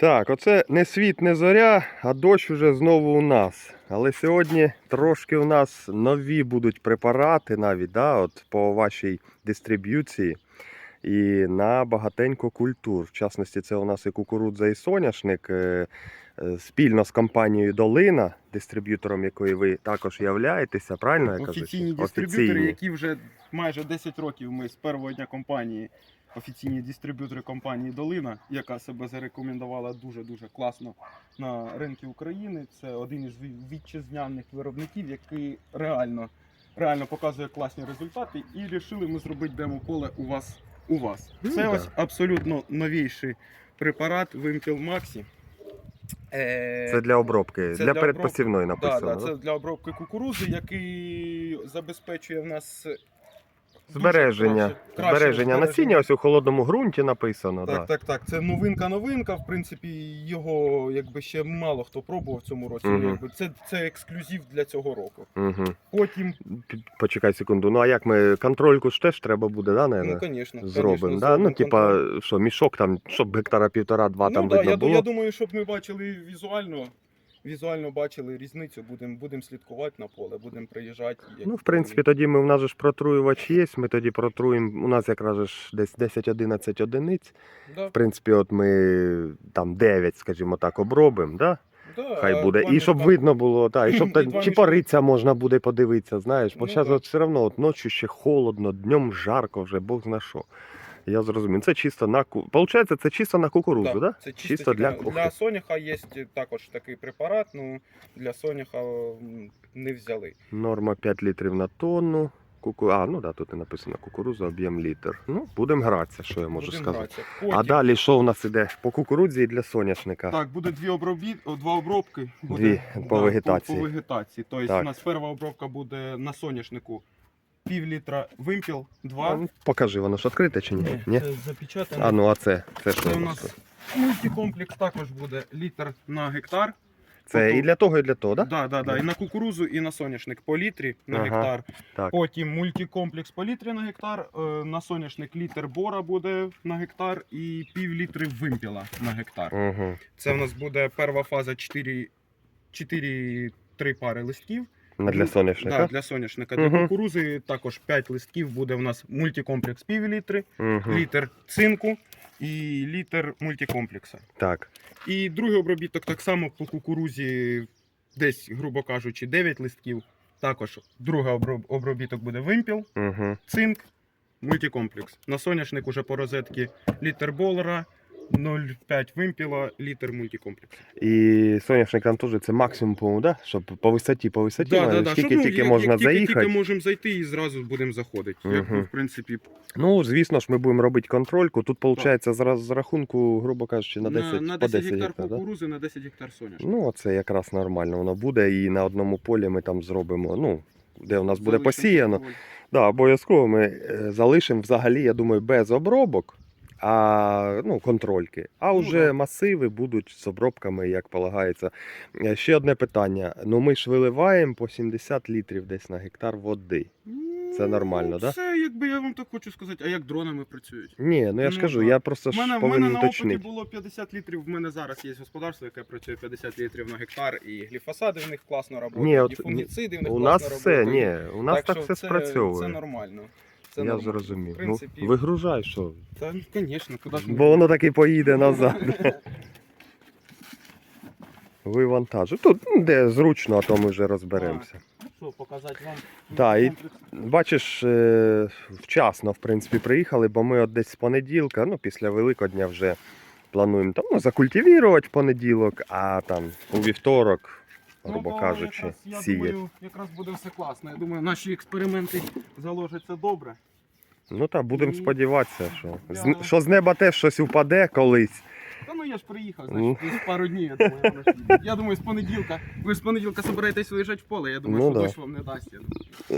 Так, оце не світ, не зоря, а дощ уже знову у нас. Але сьогодні трошки у нас нові будуть препарати навіть да, от по вашій дистриб'юції. І на багатенько культур. В частності, це у нас і кукурудза, і соняшник. е, е, Спільно з компанією Долина, дистриб'ютором якої ви також являєтеся, правильно я кажу? Офіційні дистриб'ютори, які вже майже 10 років ми з першого дня компанії, офіційні дистриб'ютори компанії Долина, яка себе зарекомендувала дуже-дуже класно на ринку України. Це один із вітчизняних виробників, який реально, реально показує класні результати. І вирішили ми зробити демо-поле у вас. У вас. Ну, Це ось абсолютно новіший препарат Вимпіл Максі. Е, Це для обробки, Це для, для передпосівної Да, написано. да, да? це для обробки кукурузи, який забезпечує в нас Збереження, краще- краще збереження насіння, ось у холодному ґрунті написано. Так, да. так, так. Це новинка, новинка. В принципі, його якби ще мало хто пробував в цьому році. Мгм. Якби це, це ексклюзив для цього року. Угу. Потім, Почекай секунду. Ну а як ми контрольку ж теж треба буде, да, ну, звісно, Зробимо, да? Ну, типа, що, мішок там, щоб гектара півтора-два там ну, да, видно я, було. я думаю, щоб ми бачили візуально. Візуально бачили різницю, будемо будем слідкувати на поле, будемо приїжджати. Ну, в принципі, тоді ми, у нас же ж протруювач є, ми тоді протруємо, у нас якраз ж десь 10-11 одиниць. да, В принципі, от ми там 9, скажімо так, обробимо, да? да, хай буде. І щоб мішка- видно було, так, і щоб та, чи мішка. пориться можна буде подивитися, знаєш. Бо Ну, зараз да. все одно от ночі ще холодно, днем жарко вже, Бог зна що. Я зрозумів. Це чисто на ку. Получається, це чисто на кукурудзу, так? Да, Це чисто, Чисто для кухні. для соняха є також такий препарат, ну для соняха не взяли. Норма 5 літрів на тонну. Куку... А, ну да, тут і написано кукуруза, об'єм літр. Ну, будемо гратися, що я можу Будемо сказати. гратися. А далі що у нас іде? По кукурудзі і для соняшника. так, буде дві обробі... два обробки. Буде, Дві, по вегетації. По, по вегетації. Тобто Так. у нас перша обробка буде на соняшнику пів літра вимпіл, два. ну, покажи, воно ж відкрите чи ні? Ні? Це запечатано. А ну а це? Це що Це у нас? мультикомплекс також буде літр на гектар. Це і для того, і для того, так? Да? Да, да, да. І на кукурузу, і на соняшник по літрі на Ага, гектар. так. Потім мультикомплекс по літрі на гектар. е, На соняшник літр бора буде на гектар і пів літри вимпіла на гектар. Угу. Це в нас буде перша фаза 4, 4 3 пари листків. Для соняшника? Да, для соняшника. Для кукурузи також 5 листків буде в нас мультикомплекс пів літри, Угу. літр цинку і літр мультикомплекса. Так. І другий обробіток так само по кукурузі, десь, грубо кажучи, 9 листків. Також другий оброб- обробіток буде вимпіл, Угу. цинк, мультикомплекс. На соняшник уже по розетки літр болера, 0,5 вимпіла, літр мультикомплексу. І соняшник там теж це максимум, по-моєму, да? Щоб по висоті, по висоті, Да, да, да, скільки Щоб, ну, тільки як- можна як тільки- заїхати. Тільки можемо зайти і зразу будемо заходити. Як, Мгм. в принципі, Ну, звісно ж, ми будемо робити контрольку. Тут, виходить, з, з рахунку, грубо кажучи, на 10, на, на по 10 10 гектар гектар. Да? кукурузи, на 10 гектар соняшник. Ну, це якраз нормально воно буде. І на одному полі ми там зробимо, ну, де у нас буде Залишимо посіяно. контроль. Да, обов'язково ми е, залишимо взагалі, я думаю, без обробок, а ну, контрольки. А Ну, вже масиви будуть з обробками, як полагається. Е, Ще одне питання. Ну ми ж виливаємо по 70 літрів десь на гектар води. Це нормально, Ну, да? Це якби я вам так хочу сказати, а як дронами працюють? Ні, ну я ж Ну, кажу, я просто ж мене, повинен мене на опиті уточнити. було 50 літрів. В мене зараз є господарство, яке працює 50 літрів на гектар, і гліфосади в них класно працюють, і от фунгіциди в них У класно нас все, працюють. ні, у нас так, що все це, спрацьовує. Це нормально. Це я нормально. зрозумів. В принципі, Ну, вигружай, що? Та, ну, звісно, куди ж ми- Бо воно так і поїде назад. Вивантажу. Тут ну, де зручно, а то ми вже розберемося. Що, показати вам? Так, і- Бачиш, е, вчасно, в принципі, приїхали, бо ми от десь з понеділка, ну, після Великодня вже плануємо там, ну, закультивувати в понеділок, а там у вівторок, грубо Ну, то кажучи, якраз, я сіяти. думаю, якраз буде все класно. Я думаю, наші експерименти заложаться добре. Ну так, будемо сподіватися, що з, що з неба теж щось упаде колись. Та ну я ж приїхав, Ну. значить, десь пару днів. Я думаю, воно ж піде. я думаю, з понеділка. Ви ж з понеділка собираєтесь виїжджати в поле. Я думаю, Ну, що да. дощ вам не дасть. Я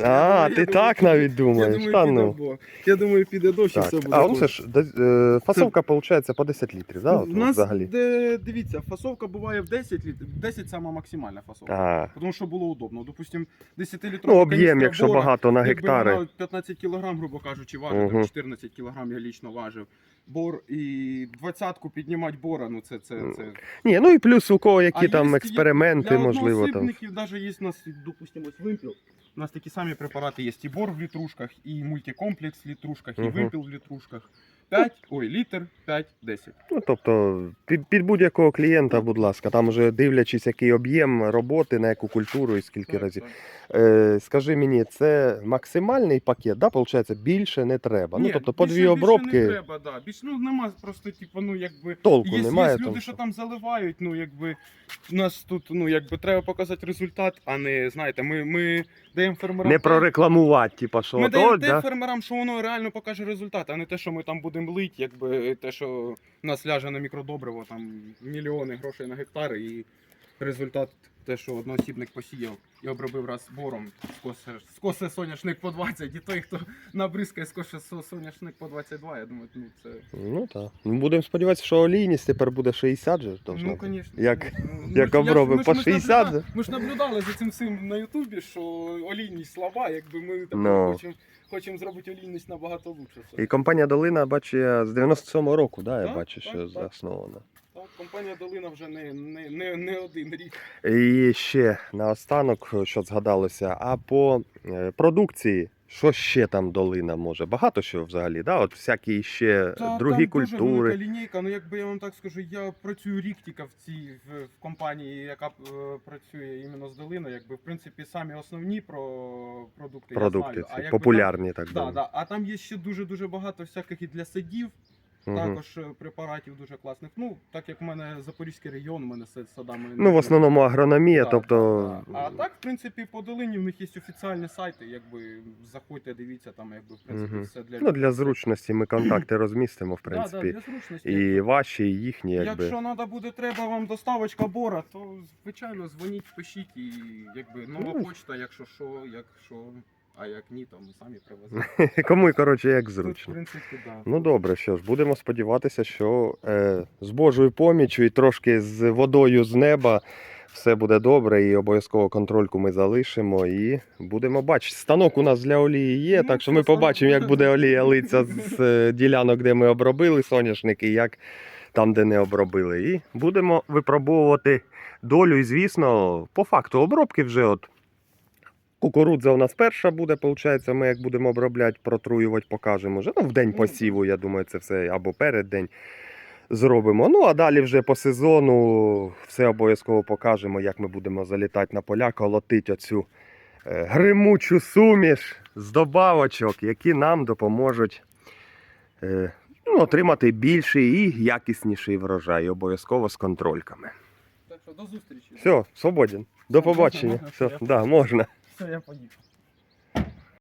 А, Я ти думаю, так навіть Я думаєш. думаю, Та піде, ну. бо- я думаю, піде дощ і Так. все буде. А ну це ж де- е, фасовка виходить по 10 літрів, да? У нас, взагалі? де, дивіться, фасовка буває в 10 літрів. 10 сама максимальна фасовка. А, Тому що було удобно. Допустим, 10 літрів. ну, об'єм, якщо багато на гектари. 15 кг, грубо кажучи, важить, Мгм. там 14 кг я лічно важив. Бор і двадцятку піднімати бора, ну це, це, це. Ні, ну і плюс у кого які А там є- експерименти, для можливо, там. навіть є у нас, допустимо, ось вимпіл. У нас такі самі препарати є і бор в літрушках, і мультикомплекс в літрушках, і угу. вимпіл в літрушках. 5, ой, літр, 5, 10. Ну, тобто, під, під будь-якого клієнта, будь ласка, там вже дивлячись, який об'єм роботи, на яку культуру і скільки Так, разів. так. Е, скажи мені, це максимальний пакет, да, виходить, більше не треба. ну, Ні, тобто по більше- дві більше обробки не треба, да. Більше, ну, нема просто, типу, ну, якби. толку Є, немає. є люди, що там заливають, ну якби у нас тут, ну якби треба показати результат, а не знаєте, ми, ми даємо фермерам. Не те- прорекламувати, типу, що Ми от, даємо от, те да? фермерам, що воно реально покаже результат, а не те, що ми там будемо лить, якби те, що у нас ляже на мікродобриво, там мільйони грошей на гектар, і результат те, що одноосібник посіяв і обробив раз бором, скосе, скосе соняшник по 20, і той, хто набризкає скосе соняшник по 22, я думаю, ну це. Ну так. Ну, будемо сподіватися, що олійність тепер буде 60 же. должна Ну, звісно. Як- Ну, як обробив по 60 же? Ми ж наблюдали за цим всім на Ютубі, що олійність слаба, якби ми тепер Ну. хочемо хочемо зробити олійність набагато лучше. І компанія Долина, бачу, я з 97-го року, да, я бачу, так, що так. заснована. Компанія Долина вже не, не, не, не один рік. І ще наостанок, що згадалося, а по е, продукції, що ще там долина може? Багато що взагалі, да? От всякі ще Та, другі там Дуже культури. велика лінійка. Ну якби я вам так скажу, я працюю рік тільки в цій в, в компанії, яка е, працює іменно з долиною. Якби в принципі самі основні про продукти. Продукти я знаю. ці, А якби популярні, так да, да. А там є ще дуже дуже багато всяких і для садів. Мгм. Також е, препаратів дуже класних. Ну, так як в мене Запорізький регіон, у мене садами. Ну, в основному агрономія, Да, тобто. да, да. А так, в принципі, по долині в них є офіціальні сайти, якби заходьте, дивіться, там якби в принципі Мгм. все для Ну, для зручності ми контакти розмістимо, в Да, принципі. да, для зручності. І ваші, і їхні, якби. Якщо треба буде треба вам доставочка бора, то звичайно дзвоніть, пишіть і якби нова Ну. почта, якщо що, якщо. А як ні, то ми самі привеземо. Кому, коротше, як Тут, в зручно. принципі, да. Ну добре, що ж, будемо сподіватися, що е, з Божою поміччю і трошки з водою з неба все буде добре, і обов'язково контрольку ми залишимо і будемо бачити. Станок у нас для олії є, Ну, так що це ми побачимо, як буде. олія литися з е, ділянок, де ми обробили соняшник, і як там, де не обробили. І будемо випробовувати долю. І звісно, по факту обробки вже от. Кукурудза у нас перша буде, виходить, ми як будемо обробляти, протруювати, покажемо вже. Ну, в день посіву, я думаю, це все або перед день зробимо. Ну, а далі вже по сезону все обов'язково покажемо, як ми будемо залітати на поля, колотити оцю е, гримучу суміш з добавочок, які нам допоможуть е, ну, отримати більший і якісніший врожай, обов'язково з контрольками. Так що до зустрічі. Все, свободен. До побачення. Все, да, можна. Все, я поїхав.